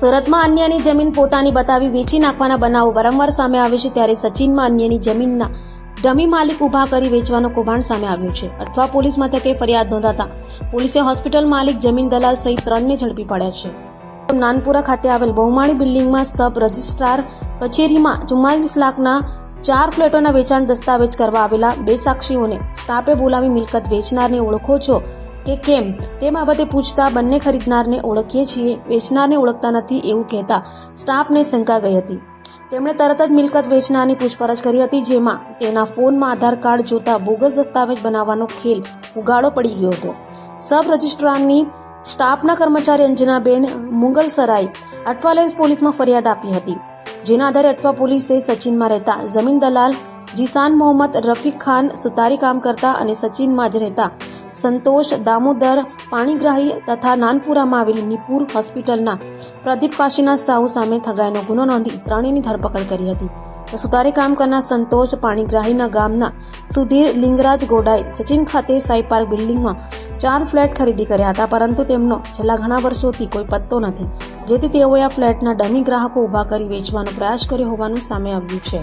સુરતમાં અન્યની જમીન પોતાની બતાવી વેચી નાખવાના બનાવો વારંવાર સામે આવે છે. ત્યારે સચિનમાં અન્યની જમીનના ડમી માલિક ઊભા કરી વેચવાનો કૌભાંડ સામે આવ્યું છે. અથવા પોલીસ મથકે ફરિયાદ નોંધાતા પોલીસે હોસ્પિટલ માલિક જમીન દલાલ સહિત ત્રણને ઝડપી પડ્યા છે. નાનપુરા ખાતે આવેલ બહુમાળી બિલ્ડિંગમાં સબ રજિસ્ટ્રાર કચેરીમાં ચુમ્માલીસ લાખના ચાર ફ્લેટોના વેચાણ દસ્તાવેજ કરવા આવેલા બે સાક્ષીઓને સ્ટાફે બોલાવી મિલકત વેચનારને ઓળખો છો કે કેમ? તે બાબતે પૂછતા બંને ખરીદનારને ઓળખીએ છીએ. વેચનારને ઓળખતા નથી એવું કહેતા સ્ટાફને શંકા ગઈ હતી. તેમણે તરત જ મિલકત વેચનારની પૂછપરછ કરી હતી, જેમાં તેના ફોનમાં આધાર કાર્ડ જોતા બોગસ દસ્તાવેજ બનાવવાનો ખેલ ઉગાડો પડી ગયો હતો. સબ રજિસ્ટ્રારની સ્ટાફના કર્મચારી અંજનાબેન મુંગલસરાય અઠવાલેન્સ પોલીસમાં ફરિયાદ આપી હતી. જેના આધારે અઠવા પોલીસે સચિનમાં રહેતા જમીન દલાલ, જીસાન મોહમ્મદ રફીક ખાન સુતારી કામ કરતા અને સચિનમાં જ રહેતા સંતોષ દામોદર, પાણીગ્રાહી તથા નાનપુરામાં આવેલી નિપુર હોસ્પિટલના પ્રદીપ કાશીના સાહુ સામે થગાયનો ગુનો નોંધી ત્રણેયની ધરપકડ કરી હતી. તો સુતારી કામ કરનાર સંતોષ પાણીગ્રાહીના ગામના સુધીર લિંગરાજ ગોડાએ સચિન ખાતે સાઈ પાર્ક બિલ્ડિંગમાં ચાર ફ્લેટ ખરીદી કર્યા હતા, પરંતુ તેમનો છેલ્લા ઘણા વર્ષોથી કોઈ પત્તો નથી. જેથી તેઓએ આ ફ્લેટના ડમી ગ્રાહકો ઊભા કરી વેચવાનો પ્રયાસ કર્યો હોવાનું સામે આવ્યું છે.